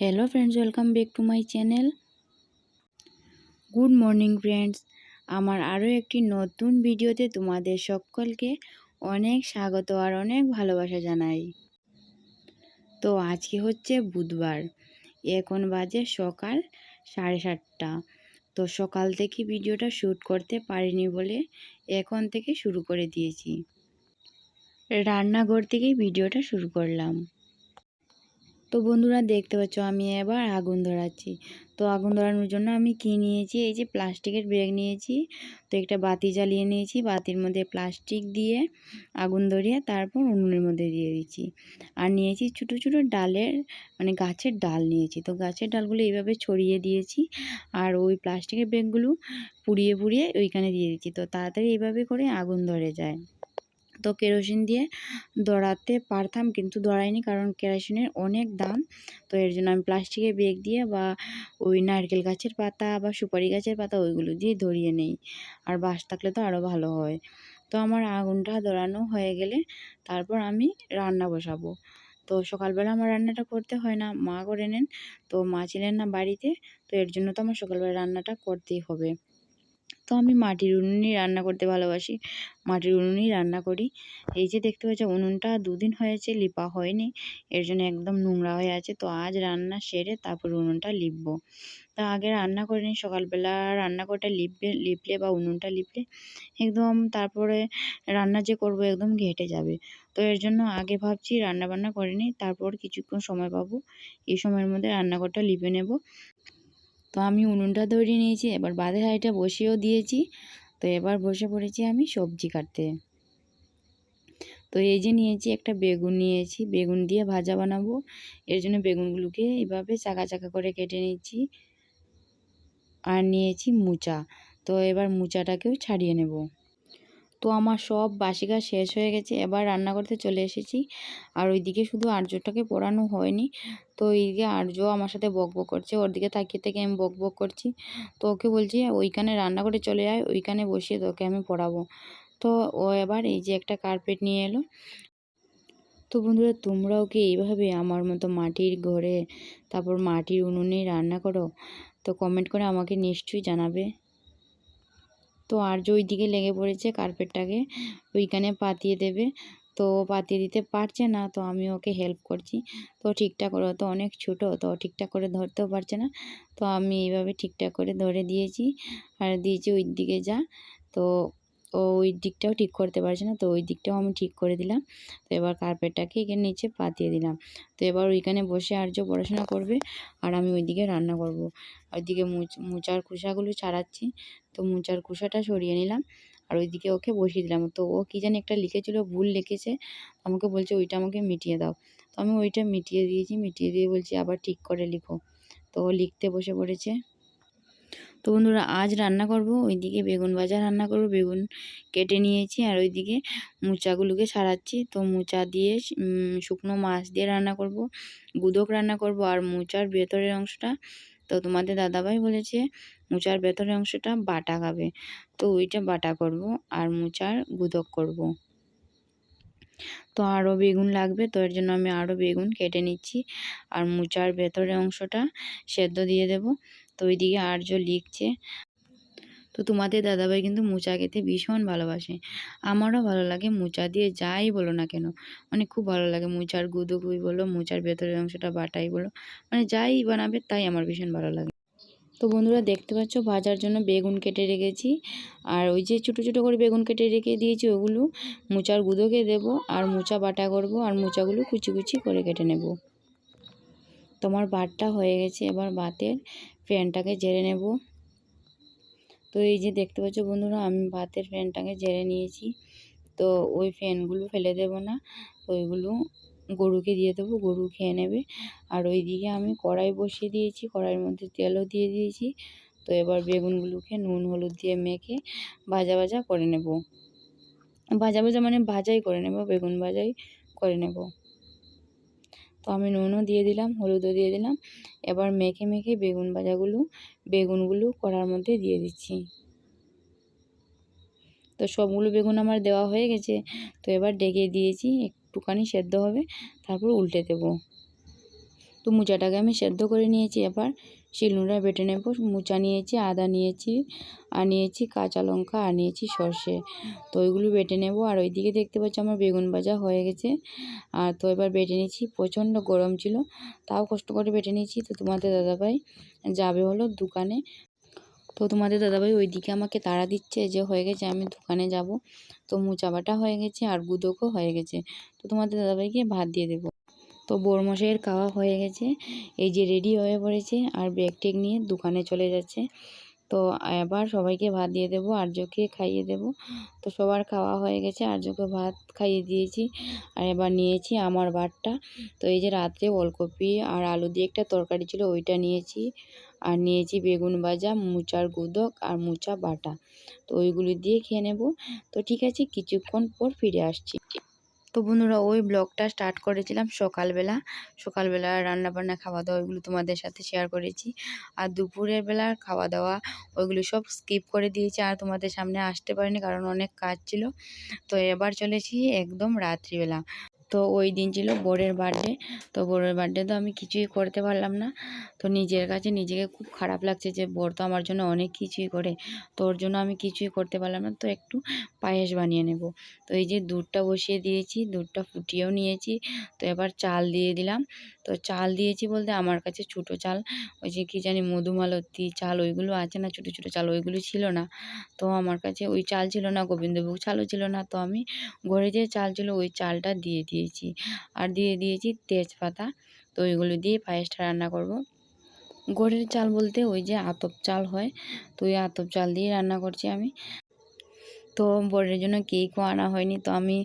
Hello friends welcome back to my channel good morning friends আমার আরও একটি নতুন ভিডিওতে তোমাদের সকলকে অনেক স্বাগত আর অনেক ভালোবাসা জানাই। তো আজকে হচ্ছে বুধবার, এখন বাজে সকাল সাড়ে সাতটা। তো সকাল থেকে ভিডিওটা শ্যুট করতে পারিনি বলে এখন থেকে শুরু করে দিয়েছি। রান্নাঘর থেকেই ভিডিওটা শুরু করলাম। তো বন্ধুরা দেখতে পাচ্ছ, আমি এবার আগুন ধরাচ্ছি। তো আগুন ধরানোর জন্য আমি কী নিয়েছি, এই যে প্লাস্টিকের ব্যাগ নিয়েছি, তো একটা বাতি জ্বালিয়ে নিয়েছি, বাতির মধ্যে প্লাস্টিক দিয়ে আগুন ধরিয়ে তারপর উনুনের মধ্যে দিয়ে দিচ্ছি। আর নিয়েছি ছোটো ছোটো ডালের মানে গাছের ডাল নিয়েছি। তো গাছের ডালগুলো এইভাবে ছড়িয়ে দিয়েছি আর ওই প্লাস্টিকের ব্যাগগুলো পুড়িয়ে পুড়িয়ে ওইখানে দিয়ে দিচ্ছি। তো তাড়াতাড়ি এইভাবে করে আগুন ধরে যায়। তো কেরোসিন দিয়ে দড়াতে পারতাম, কিন্তু দৌড়াইনি কারণ কেরোসিনের অনেক দাম। তো এর জন্য আমি প্লাস্টিকের ব্যাগ দিয়ে বা ওই নারকেল গাছের পাতা বা সুপারি গাছের পাতা ওইগুলো দিয়ে ধরিয়ে নেই। আর বাঁশ থাকলে তো আরও ভালো হয়। তো আমার আগুনটা ধরানো হয়ে গেলে তারপর আমি রান্না বসাবো। তো সকালবেলা আমার রান্নাটা করতে হয় না, মা করে নেন। তো মা ছিলেন না বাড়িতে, তো এর জন্য তো আমার সকালবেলা রান্নাটা করতেই হবে। তো আমি মাটির উনুনেই রান্না করতে ভালোবাসি। মাটির উনুনেই রান্না করি। এই যে দেখতে পাচ্ছ, উনুনটা দুদিন হয়েছে, লিপা হয়নি। এর জন্য একদম নোংরা হয়ে আছে। তো আজ রান্না সেরে তারপর উনুনটা লিপবো। তা আগে রান্না করে নিই। সকালবেলা রান্নাঘরটা লিপবে, লিপলে বা উনুনটা লিপলে একদম তারপরে রান্না যে করব একদম ঘেটে যাবে। তো এর জন্য আগে ভাবছি রান্না বান্না করে নিই। তারপর কিছুক্ষণ সময় পাবো। এই সময়ের মধ্যে রান্নাঘরটা লিপে নেব। তো আমি উনুনটা ধরিয়ে নিয়েছি, এবার বাঁধের হাঁড়িটা বসিয়েও দিয়েছি। তো এবার বসে পড়েছি আমি সবজি কাটতে। তো এই যে নিয়েছি একটা বেগুন নিয়েছি, বেগুন দিয়ে ভাজা বানাবো। এর জন্য বেগুনগুলোকে এইভাবে চাকা চাকা করে কেটে নিয়েছি আর নিয়েছি মুচা। তো এবার মুচাটাকেও ছাড়িয়ে নেব। তো আমার সব বাসি কাজ শেষ হয়ে গেছে। এবার রান্না করতে চলে এসেছি। আর ওইদিকে শুধু আর্যটাকে পড়ানো হয়নি। তো এইদিকে আর্য আমার সাথে বক বক করছে। ওর দিকে তাকিয়ে থেকে আমি বক বক করছি। তো ওকে বলছি, ওইখানে রান্না করে চলে যায় ওইখানে বসিয়ে তোকে আমি পড়াবো। তো ও এবার এই যে একটা কার্পেট নিয়ে এলো। তো বন্ধুরা, তোমরাও কি এইভাবে আমার মতো মাটির ঘরে, তারপর মাটির উনুনে রান্না করো? তো কমেন্ট করে আমাকে নিশ্চয়ই জানাবে। তো আর্য ওই দিকে লেগে পড়েছে কার্পেটটাকে ওইখানে পাতিয়ে দেবে। তো পাতিয়ে দিতে পারছে না, তো আমি ওকে হেল্প করছি। তো ঠিকঠাক করে তো অনেক ছোটো, তো ঠিকঠাক করে ধরতেও পারছে না। তো আমি এইভাবে ঠিকঠাক করে ধরে দিয়েছি। আর দিয়েছি ওই দিকে যা। তো ও ওই দিকটাও ঠিক করতে পারছে না, তো ওই দিকটাও আমি ঠিক করে দিলাম। তো এবার কার্পেটটাকে এখানে নিচে পাতিয়ে দিলাম। তো এবার ওইখানে বসে আর্য পড়াশোনা করবে আর আমি ওইদিকে রান্না করব। ওইদিকে মোচার খোসাগুলো ছাড়াচ্ছি। তো মোচার খোসাটা সরিয়ে নিলাম আর ওইদিকে ওকে বসিয়ে দিলাম। তো ও কী জানি একটা লিখেছিল, ভুল লিখেছে। আমাকে বলছে, ওইটা আমাকে মিটিয়ে দাও। তো আমি ওইটা মিটিয়ে দিয়েছি, মিটিয়ে দিয়ে বলছি, আবার ঠিক করে লিখো। তো ও লিখতে বসে পড়েছে। তো বন্ধুরা, আজ রান্না করব। ওইদিকে বেগুন ভাজা রান্না করব, বেগুন কেটে নিয়েছি আর ওইদিকে মুচাগুলোকে ছাড়াচ্ছি তো মুচা দিয়ে শুকনো মাছ দিয়ে রান্না করব, গুদক রান্না করব আর মুচার ভেতরের অংশটা, তো তোমাদের দাদাভাই বলেছে মুচার ভেতরের অংশটা বাটা খাবে। তো ওইটা বাটা করব আর মুচার গুদক করব। তো আরও বেগুন লাগবে, তো এর জন্য আমি আরও বেগুন কেটে নিচ্ছি। আর মুচার ভেতরের অংশটা সেদ্ধ দিয়ে দেব। তো ওইদিকে আর্য লিখছে। তো তোমাদের দাদাভাই কিন্তু মোচা খেতে ভীষণ ভালোবাসে। আমারও ভালো লাগে মোচা দিয়ে যাই বলো না কেন। মানে খুব ভালো লাগে মোচার গুদুগুই বলো, মোচার ভেতরের অংশটা বাটাই বলো। মানে যাই বানাবে তাই আমার ভীষণ ভালো লাগে। তো বন্ধুরা দেখতে পাচ্ছ ভাজার জন্য বেগুন কেটে রেখেছি। আর ওই যে ছোটো ছোটো করে বেগুন কেটে রেখে দিয়েছি ওগুলো, মোচার গুঁদোকে দেব আর মোচা বাটা করব আর মোচাগুলো কুচি কুচি করে কেটে নেব। তোমার বাটটা হয়ে গেছে এবার ভাতের ফ্যানটাকে জেরে নেব। তো এই যে দেখতে পাচ্ছ বন্ধুরা, আমি ভাতের ফ্যানটাকে জেরে নিয়েছি। তো ওই ফ্যানগুলো ফেলে দেব না, ওইগুলো গরুকে দিয়ে দেবো, গরু খেয়ে নেবে। আর ওই দিকে আমি কড়াই বসিয়ে দিয়েছি, কড়াইয়ের মধ্যে তেলও দিয়ে দিয়েছি। তো এবার বেগুনগুলোকে নুন, হলুদ দিয়ে মেখে ভাজা ভাজা করে নেব। ভাজা ভাজা মানে ভাজাই করে নেব, বেগুন ভাজাই করে নেব। তো আমি নুনও দিয়ে দিলাম, হলুদও দিয়ে দিলাম। এবার মেখে মেখে বেগুন ভাজাগুলো, বেগুনগুলো কড়ার মধ্যে দিয়ে দিচ্ছি। তো সবগুলো বেগুন আমার দেওয়া হয়ে গেছে, তো এবার ডেকে দিয়েছি, একটুখানি সেদ্ধ হবে, তারপর উল্টে দেবো। তো মোচাটাকে আমি সেদ্ধ করে নিয়েছি এবার। শিলনোড়ায় বেটে নেব, মোচা নিয়েছি, আদা নিয়েছি, আর নিয়েছি কাঁচা লঙ্কা, আর নিয়েছি সর্ষে। তো ওইগুলো বেটে নেব, আর ওইদিকে দেখতে পাচ্ছি আমার বেগুন ভাজা হয়ে গেছে। আর তো এবার বেটে নিয়েছি প্রচণ্ড গরম ছিল, তাও কষ্ট করে বেটে নিয়েছি। তো তোমাদের দাদাভাই যাবে হলো দোকানে। তো তোমাদের দাদাভাই ওইদিকে আমাকে তাড়া দিচ্ছে যে হয়ে গেছে, আমি দোকানে যাব। তো মোচা বাটা হয়ে গেছে, আর গুদকও হয়ে গেছে। তো তোমাদের দাদাভাইকে ভাত দিয়ে দেবো। তো বড়মশাইয়ের খাওয়া হয়ে গেছে। এই যে রেডি হয়ে পড়েছে আর ব্যাগ টেগ নিয়ে দোকানে চলে যাচ্ছে। তো এবার সবাইকে ভাত দিয়ে দেবো, আর্যকে খাইয়ে দেবো। তো সবার খাওয়া হয়ে গেছে, আর্যকে ভাত খাইয়ে দিয়েছি আর এবার নিয়েছি আমার ভাতটা। তো এই যে রাত্রে ওলকপি আর আলু দিয়ে একটা তরকারি ছিল, ওইটা নিয়েছি। আর নিয়েছি বেগুন ভাজা, মোচার গুদক আর মোচা বাটা। তো ওইগুলি দিয়ে খেয়ে নেব। তো ঠিক আছে, কিছুক্ষণ পর ফিরে আসছি। তো বন্ধুরা ওই ব্লগটা স্টার্ট করেছিলাম সকালবেলা। সকালবেলা রান্নাবান্না খাওয়া দাওয়া ওইগুলো তোমাদের সাথে শেয়ার করেছি। আর দুপুরের বেলার খাওয়া দাওয়া ওইগুলো সব স্কিপ করে দিয়েছি, আর তোমাদের সামনে আসতে পারিনি কারণ অনেক কাজ ছিল। তো এবার চলেছি একদম রাত্রিবেলা। তো ওই দিন ছিল বোরের বার্থডে তো বোরের বার্থডে তো আমি কিছুই করতে পারলাম না। তো নিজের কাছে নিজেকে খুব খারাপ লাগছে যে, বোর তো আমার জন্য অনেক কিছুই করে তো ওর জন্য আমি কিছুই করতে পারলাম না, তো একটু পায়েস বানিয়ে নেব। তো এই যে দুধটা বসিয়ে দিয়েছি, দুধটা ফুটিয়েও নিয়েছি, তো এবার চাল দিয়ে দিলাম। তো চাল দিয়েছি বলতে আমার কাছে ছোটো চাল, ওই যে কী জানি মধুমালতী চাল ওইগুলো আছে না, ছোটো ছোটো চাল ওইগুলো ছিল না। তো আমার কাছে ওই চাল ছিল না, গোবিন্দভোগ চালও ছিল না, তো আমি ঘরে যে চাল ছিল ওই চালটা দিয়ে দিয়েছি। আর দিয়ে দিয়েছি তেজপাতা। তো ওইগুলো দিয়ে পায়েসটা রান্না করব। ঘরের চাল বলতে ওই যে আতপ চাল হয়, তো ওই আতপ চাল দিয়ে রান্না করছি আমি। তো বরের জন্য কেকও আনা হয়নি, তো আমি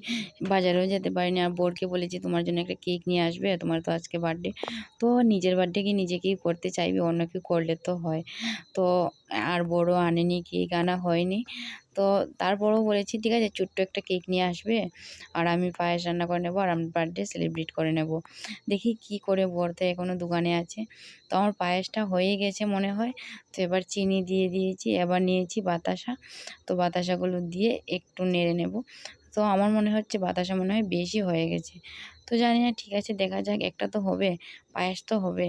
বাজারেও যেতে পারিনি। আর বরকে বলেছি, তোমার জন্য একটা কেক নিয়ে আসবে, তোমার তো আজকে বার্থডে তো নিজের বার্থডে কি নিজেকেই করতে চাইবে? অন্য কেউ করলে তো হয়। তো আর বড় আনেনি, কেক আনা হয়নি। তো তারপরেও বলেছি, ঠিক আছে, ছোট্ট একটা কেক নিয়ে আসবে আর আমি পায়েস রান্না করে নেব আর আমি বার্থডে সেলিব্রেট করে নেব। দেখি কি করে বলতে এখনও দোকানে আছে। তো আমার পায়েসটা হয়ে গেছে মনে হয়। তো এবার চিনি দিয়ে দিয়েছি, এবার নিয়েছি বাতাসা। তো বাতাসাগুলো দিয়ে একটু নেড়ে নেব। তো আমার মনে হচ্ছে বাতাসা মনে হয় বেশি হয়ে গেছে। তো জানি না, ঠিক আছে, দেখা যাক, একটা তো হবে, পায়েস তো হবে।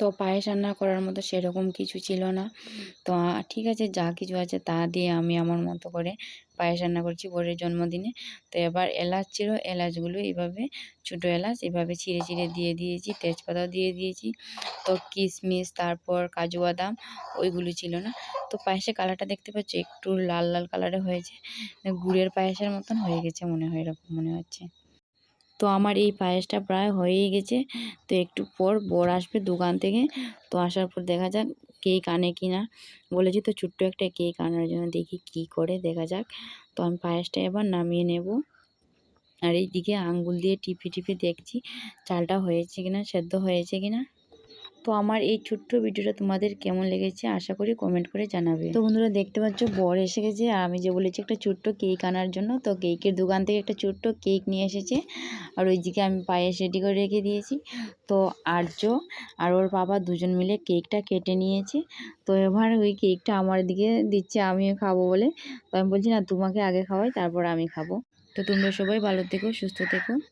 তো পায়েস রান্না করার মতো সেরকম কিছু ছিল না। তো ঠিক আছে, যা কিছু আছে তা দিয়ে আমি আমার মতো করে পায়েস রান্না করছি বোরের জন্মদিনে। তো এবার এলাচ ছিল, এলাচগুলো এইভাবে, ছোটো এলাচ এভাবে ছিঁড়ে ছিঁড়ে দিয়ে দিয়েছি, তেজপাতাও দিয়ে দিয়েছি। তো কিশমিশ, তারপর কাজু বাদাম, ওইগুলো ছিল না। তো পায়েসের কালারটা দেখতে পাচ্ছি, একটু লাল লাল কালারে হয়েছে। গুড়ের পায়েসের মতন হয়ে গেছে মনে হয়, এরকম মনে হচ্ছে। তো আমার এই পায়েসটা প্রায় হয়েই গেছে। তো একটু পর বর আসবে দোকান থেকে। তো আসার পর দেখা যাক কেক আনে কি না বলেছি তো ছোট্ট একটা কেক আনার জন্য দেখি কি করে, দেখা যাক। তো আমি পায়েসটা এবার নামিয়ে নেব। আর এইদিকে আঙ্গুল দিয়ে টিপে টিপে দেখছি চালটা হয়েছে কিনা, সেদ্ধ হয়েছে কিনা। তো আমার এই ছোট্ট ভিডিওটা তোমাদের কেমন লেগেছে আশা করি কমেন্ট করে জানাবে। তো বন্ধুরা দেখতে পাচ্ছ, বর এসে গেছে। আর আমি যে বলেছি একটা ছোট্ট কেক আনার জন্য, তো কেকের দোকান থেকে একটা ছোট্ট কেক নিয়ে এসেছে। আর ওইদিকে আমি পায়েস রেডি করে রেখে দিয়েছি। তো আর্য আর ওর বাবা দুজন মিলে কেকটা কেটে নিয়েছে। তো এবার ওই কেকটা আমার দিকে দিচ্ছে, আমিও খাব বলে। তো আমি বলছি, না, তোমাকে আগে খাওয়াই, তারপর আমি খাব। তো তোমরা সবাই ভালো থেকো, সুস্থ থেকো।